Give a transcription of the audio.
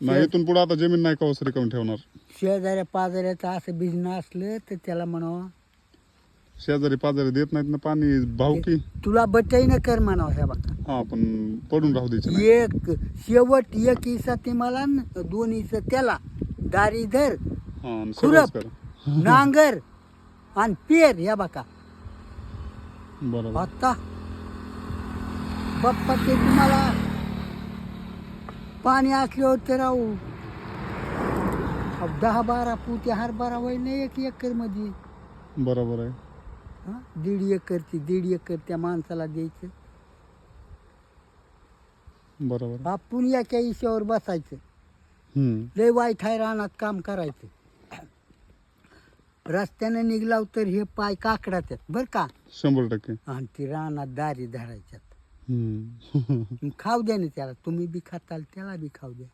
नाही इथून पुढे आता जमीन नाही का रिकामी ठेवणार. शेजाऱ्या पाजाऱ्याचं असं बिझनेस असलं तर त्याला म्हणावं. शेजारी पाजारी देत नाहीत ना पाणी भाऊ की. तुला बटई न कर म्हणावं ह्या बघा. हा पण पडून राहू द्यायचे नाही. एक शेवट एक इसा ते मला न दोन इसा त्याला. दारी धर हा आणि सगळंच खुरप करा. नांगर आणि पेर या बघा. बरोबर. आता बाप्पा ते तुम्हाला पाणी असल्यावर तर राहू. दहा बारा पुते हरभरा होईल ना एक एकरमध्ये. बरोबर आहे. हा? दीड एकरची दीड एकर त्या माणसाला द्यायचं. बरोबर. आपण एका इशावर बसायचं. हम्म. लय वाईट आहे रानात काम करायचं. रस्त्याने निघलाव तर हे पाय काकडात आहेत. बरं का? शंभर टक्के. आणि ती रानात दारी धरायच्यात. हम्म. खाऊ द्या ना त्याला. तुम्ही बी खाताल त्याला बी खाऊ द्या